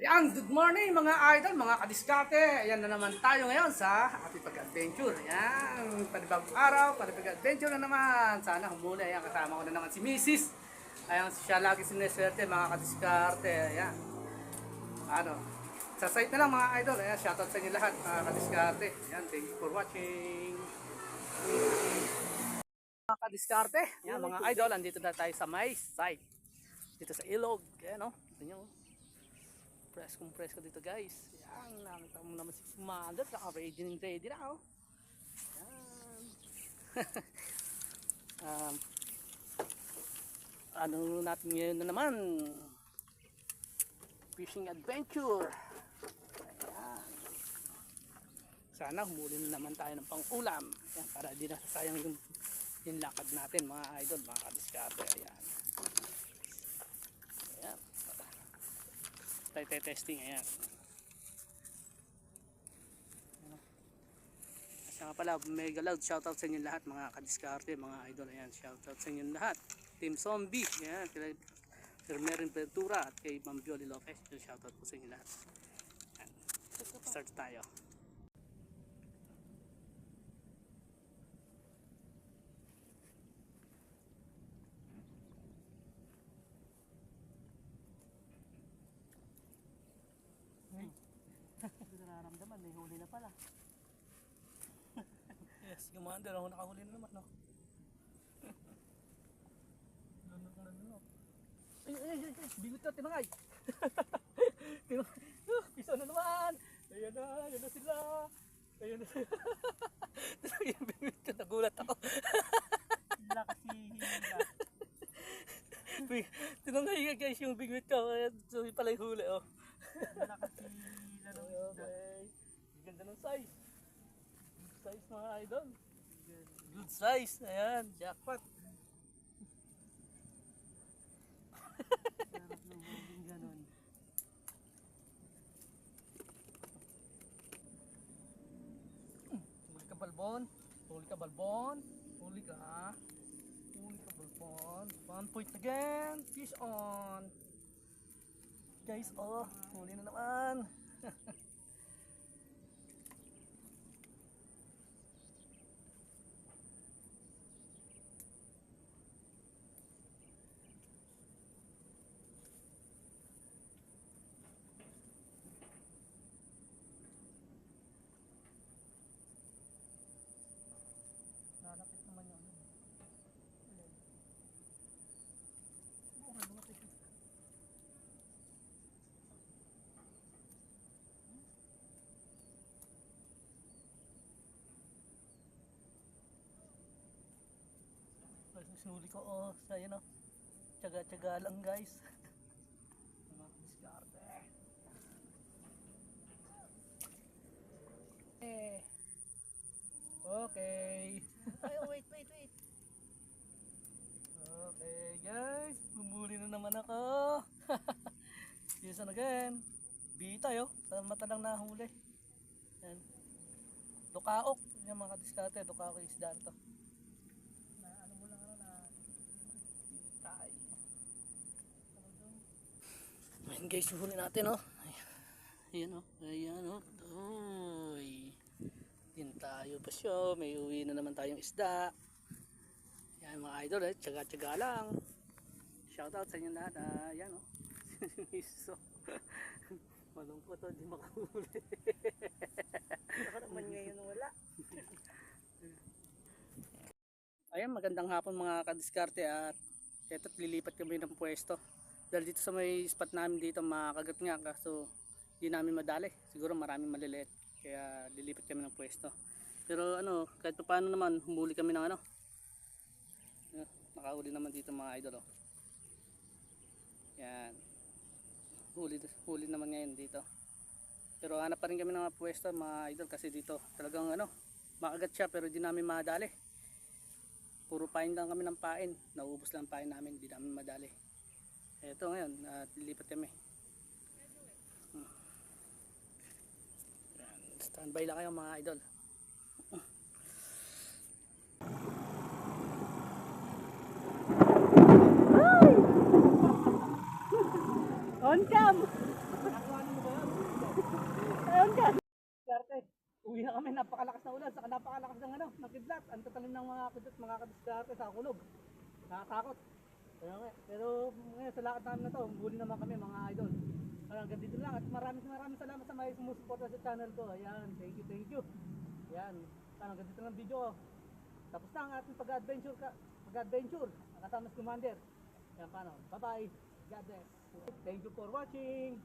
Yan, good morning mga idol, mga kadiskate. Ayan na naman tayo ngayon sa ating pag-adventure. Yan, panibagong araw, panibagong adventure na naman. Sana humuli. Ayan, kasama ko na naman si Mrs. Ayan, siya lagi sineswerte mga kadiskarte. Ayan. Ano, sa site na lang mga idol. Ayan, shoutout sa inyo lahat mga kadiskarte. Ayan, thank you for watching. Mga kadiskarte, yan mga idol, andito na tayo sa my site. Dito sa ilog. Ayan o, ito nyo. Preskong presko dito guys. Yan, nakita mo naman si Commander. Naka-ready and ready na oh. Yan. um, ano natin ngayon na naman? Fishing adventure. Ayan. Sana humuli na naman tayo ng pang-ulam. Yan, para di na sayang yung, yung lakad natin mga idol, mga kadiskarte. Ayan. Tayo testing. Ayan. Saka pala, mega loud shoutout sa inyo lahat mga kadiskarte, mga idol. Ayan, shoutout sa inyo lahat. Team Zombie. Ayan, kila Sir Merin Ventura at kay Ma'am Jolly Lopez. Shoutout po sa inyo lahat. Ayan. Start tayo. Hindi ko nararamdaman, may huli na pala. yes, commander, ako nakahuli na naman, no? Lunok na lunok. Ay, ay, ay, ay, bigot na, tinangay. tinangay. Uh, piso na naman. Ayan na, ayan na sila. Ayan na sila. Yung bigot na, nagulat ako. Sila kasi hila. Tinangay nga guys yung bigwit ko. So, pala yung huli, oh. Sila kasi hila ng isda. Okay. Ganda ng size. Good size mga idol. Good size. Ayan, jackpot. Huli ka balbon. Huli ka balbon. Huli ka. Huli ka balbon. One point again. Fish on. Guys, oh. Huli na naman. Lalapit naman yung ano. Alin? Bukan, lumapit yun. Ay, Sinuli ko, oh, sa yun, oh. Tsaga-tsaga lang, guys. Mga diskarte. Eh. Okay. Ay, oh, wait, wait, wait. Okay, guys. Bumuli na naman ako. yes, and again. Bita yo. Sa mata lang nahuli. Yan. Dukaok. Yan mga kadiskate. Dukaok yung isdaan to. Na ano mo lang ano na bitay. Ayan guys, huli natin oh. Ayan oh. Ayan oh. Uy. Din tayo pa siya. May uwi na naman tayong isda. Yan mga idol eh, tsaga-tsaga lang. Shoutout sa inyo lahat. Ah, yan oh. Miso. Malungkot oh, di makahuli. Ako naman ngayon wala. Ayan, magandang hapon mga kadiskarte at eto't lilipat kami ng pwesto. Dahil dito sa may spot namin dito makakagat nga kaso di namin madali. Siguro maraming maliliit. Kaya lilipat kami ng pwesto. Pero ano, kahit pa paano naman humuli kami ng ano. Nakahuli naman dito mga idol oh. Yan. Huli, huli naman ngayon dito. Pero hanap pa rin kami ng mga pwesto mga idol kasi dito talagang ano, makagat siya pero di namin madali. Puro pain lang kami ng pain. Nauubos lang ang pain namin, di namin madali ito ngayon uh, lilipat kami hmm. standby lang kayo mga idol on cam on cam Uwi na kami, napakalakas na ulan, saka napakalakas ng ano, ng kidlat. Ang tatalim ng mga kidlat, mga kidlat sa kulog. Nakatakot. Nga, pero ngayon sa lakad namin na to, huli naman kami mga idol. Hanggang dito lang at maraming maraming salamat sa mga sumusuporta sa channel ko. Ayan, thank you, thank you. Ayan, hanggang dito lang video ko. Tapos na ang ating pag-adventure ka, pag-adventure, kasama si Commander. Ayan, paano? Bye-bye. God bless. Thank you for watching.